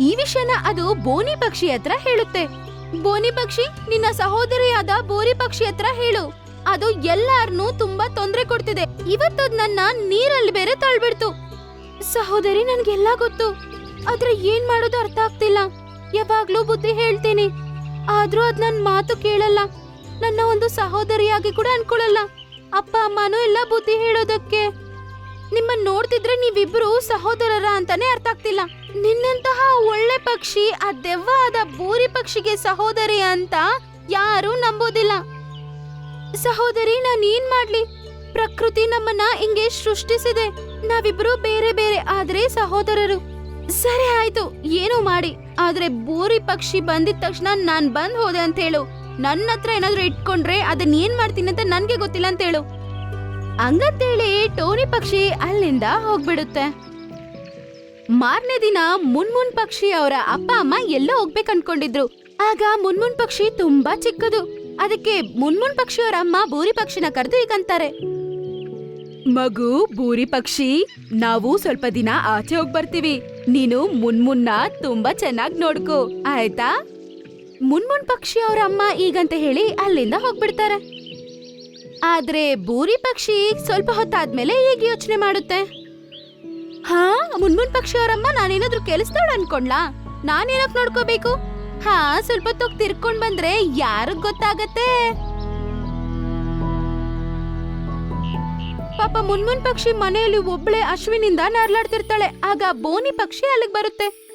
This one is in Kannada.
ಈ ವಿಷಯನ ಅದು ಬೋನಿ ಪಕ್ಷಿ ಹತ್ರ ಹೇಳುತ್ತೆ. ಬೋನಿ ಪಕ್ಷಿ, ನಿನ್ನ ಸಹೋದರಿಯಾದ ಬೋರಿ ಪಕ್ಷಿ ಹತ್ರ ಹೇಳು. ಅದು ಎಲ್ಲಾರ್ನು ತುಂಬಾ ತೊಂದರೆ ಕೊಡ್ತಿದೆ. ಇವತ್ತು ನನ್ನ ನೀರಲ್ಲಿ ಬೇರೆ ತಳ್ಬಿಡ್ತು. ಸಹೋದರಿ, ನನ್ಗೆಲ್ಲ ಗೊತ್ತು. ಆದ್ರೆ ಏನ್ ಮಾಡೋದು ಅರ್ಥ ಆಗ್ತಿಲ್ಲ. ಯಾವಾಗ್ಲೂ ಬುದ್ಧಿ ಹೇಳ್ತೀನಿ. ಆದ್ರೂ ಅದ್ ನನ್ ಮಾತು ಕೇಳಲ್ಲ. ನನ್ನ ಒಂದು ಸಹೋದರಿಯಾಗಿ ಕೂಡ ಅನ್ಕೊಳಲ್ಲ ಅಪ್ಪ, ಅಮ್ಮನೂ ಎಲ್ಲ ಬುದ್ಧಿ ಹೇಳೋದಕ್ಕೆ. ನಿಮ್ಮನ್ನ ನೋಡ್ತಿದ್ರೆ ನೀವಿಬ್ರು ಸಹೋದರರ ಅಂತಾನೆ ಅರ್ಥ ಆಗ್ತಿಲ್ಲ. ನಿನ್ನಂತಹ ಪಕ್ಷಿ, ಆ ದೆವ್ವ ಆದ ಬೂರಿ ಪಕ್ಷಿಗೆ ಸಹೋದರಿ ಅಂತ ಯಾರೂ ನಂಬೋದಿಲ್ಲ ಸಹೋದರಿ ನಾನ್ ಏನ್ ಮಾಡ್ಲಿ? ಪ್ರಕೃತಿ ನಮ್ಮನ್ನ ಹಿಂಗೆ ಸೃಷ್ಟಿಸಿದೆ. ನಾವಿಬ್ರು ಬೇರೆ ಬೇರೆ ಆದ್ರೆ ಸಹೋದರರು. ಸರಿ ಆಯ್ತು, ಏನು ಮಾಡಿ. ಆದ್ರೆ ಬೂರಿ ಪಕ್ಷಿ ಬಂದಿದ ತಕ್ಷಣ ನಾನ್ ಬಂದ್ ಹೋದೆ ಅಂತ ಹೇಳು. ನನ್ನ ಹತ್ರ ಏನಾದ್ರೂ ಇಟ್ಕೊಂಡ್ರೆ ಅದನ್ನ ಏನ್ ಮಾಡ್ತೀನಿ ಅಂತ ನನ್ಗೆ ಗೊತ್ತಿಲ್ಲ ಅಂತ ಹೇಳು. ಹಂಗಂತೇಳಿ ಟೋನಿ ಪಕ್ಷಿ ಅಲ್ಲಿಂದ ಹೋಗ್ಬಿಡುತ್ತೆ. ಮಾರನೇ ದಿನ ಮುನ್ಮುನ್ ಪಕ್ಷಿ ಅವರ ಅಪ್ಪ, ಅಮ್ಮ ಎಲ್ಲೋ ಹೋಗ್ಬೇಕು ಅನ್ಕೊಂಡಿದ್ರು. ಆಗ ಮುನ್ಮುನ್ ಪಕ್ಷಿ ತುಂಬಾ ಚಿಕ್ಕದು. ಅದಕ್ಕೆ ಮುನ್ಮುನ್ ಪಕ್ಷಿ ಅವರ ಅಮ್ಮ ಬೂರಿ ಪಕ್ಷಿನ ಕರೆದು ಈಗಂತಾರೆ ಮಗು, ಬೂರಿ ಪಕ್ಷಿ, ನಾವು ಸ್ವಲ್ಪ ದಿನ ಆಚೆ ಹೋಗಿ ಬರ್ತೀವಿ. ನೀನು ಮುನ್ಮುನ್ನ ತುಂಬಾ ಚೆನ್ನಾಗ್ ನೋಡ್ಕೋ. ಆಯ್ತಾ? ಮುನ್ಮುನ್ ಪಕ್ಷಿ ಅವರ ಅಮ್ಮ ಈಗಂತ ಹೇಳಿ ಅಲ್ಲಿಂದ ಹೋಗ್ಬಿಡ್ತಾರೆ. ಆದ್ರೆ ಬೂರಿ ಪಕ್ಷಿ ಸ್ವಲ್ಪ ಹೊತ್ತಾದ್ಮೇಲೆ ಈಗ ಯೋಚನೆ ಮಾಡುತ್ತೆ. ಹಾ, ಮುನ್ಮುನ್ ಪಕ್ಷಿ ಅವರಮ್ಮ ನಾನೇನಾದ್ರೂ ಕೆಲಸದವಳು ಅನ್ಕೊಂಡ್ಲಾ? ನಾನೇನಕ್ ನೋಡ್ಕೋಬೇಕು? ಹಾ, ಸ್ವಲ್ಪ ತೊಗ್ ತಿರ್ಕೊಂಡ್ ಬಂದ್ರೆ ಯಾರಿಗ್ ಗೊತ್ತಾಗತ್ತೆ? ಪಾಪ ಮುನ್ಮುನ್ ಪಕ್ಷಿ ಮನೆಯಲ್ಲಿ ಒಬ್ಳೆ ಅಶ್ವಿನಿಂದ ನರ್ಲಾಡ್ತಿರ್ತಾಳೆ. ಆಗ ಬೋನಿ ಪಕ್ಷಿ ಅಲ್ಲಿಗೆ ಬರುತ್ತೆ.